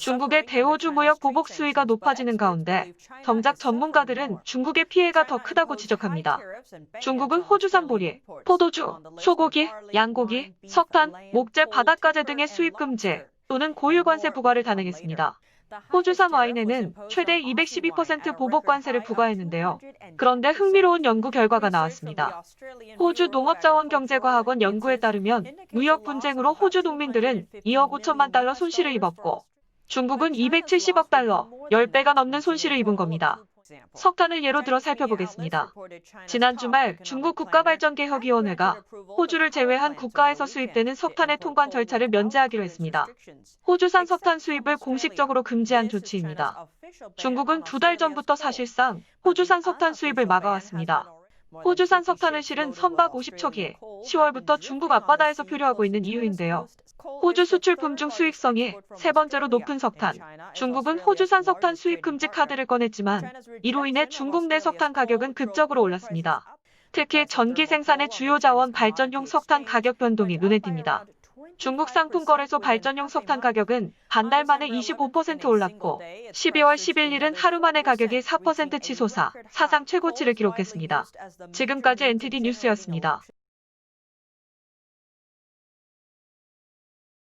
중국의 대호주 무역 보복 수위가 높아지는 가운데 정작 전문가들은 중국의 피해가 더 크다고 지적합니다. 중국은 호주산 보리, 포도주, 소고기, 양고기, 석탄, 목재, 바닷가재 등의 수입 금지 또는 고유 관세 부과를 단행했습니다. 호주산 와인에는 최대 212% 보복 관세를 부과했는데요. 그런데 흥미로운 연구 결과가 나왔습니다. 호주 농업자원경제과학원 연구에 따르면 무역 분쟁으로 호주 농민들은 2억 5천만 달러 손실을 입었고 중국은 270억 달러, 10배가 넘는 손실을 입은 겁니다. 석탄을 예로 들어 살펴보겠습니다. 지난 주말 중국 국가발전개혁위원회가 호주를 제외한 국가에서 수입되는 석탄의 통관 절차를 면제하기로 했습니다. 호주산 석탄 수입을 공식적으로 금지한 조치입니다. 중국은 두 달 전부터 사실상 호주산 석탄 수입을 막아왔습니다. 호주산 석탄을 실은 선박 50척이 10월부터 중국 앞바다에서 표류하고 있는 이유인데요. 호주 수출품 중 수익성이 세 번째로 높은 석탄. 중국은 호주산 석탄 수입 금지 카드를 꺼냈지만 이로 인해 중국 내 석탄 가격은 급적으로 올랐습니다. 특히 전기 생산의 주요 자원 발전용 석탄 가격 변동이 눈에 띕니다. 중국 상품 거래소 발전용 석탄 가격은 한달 만에 25% 올랐고 12월 11일은 하루 만에 가격이 4% 치솟아 사상 최고치를 기록했습니다. 지금까지 NTD 뉴스였습니다.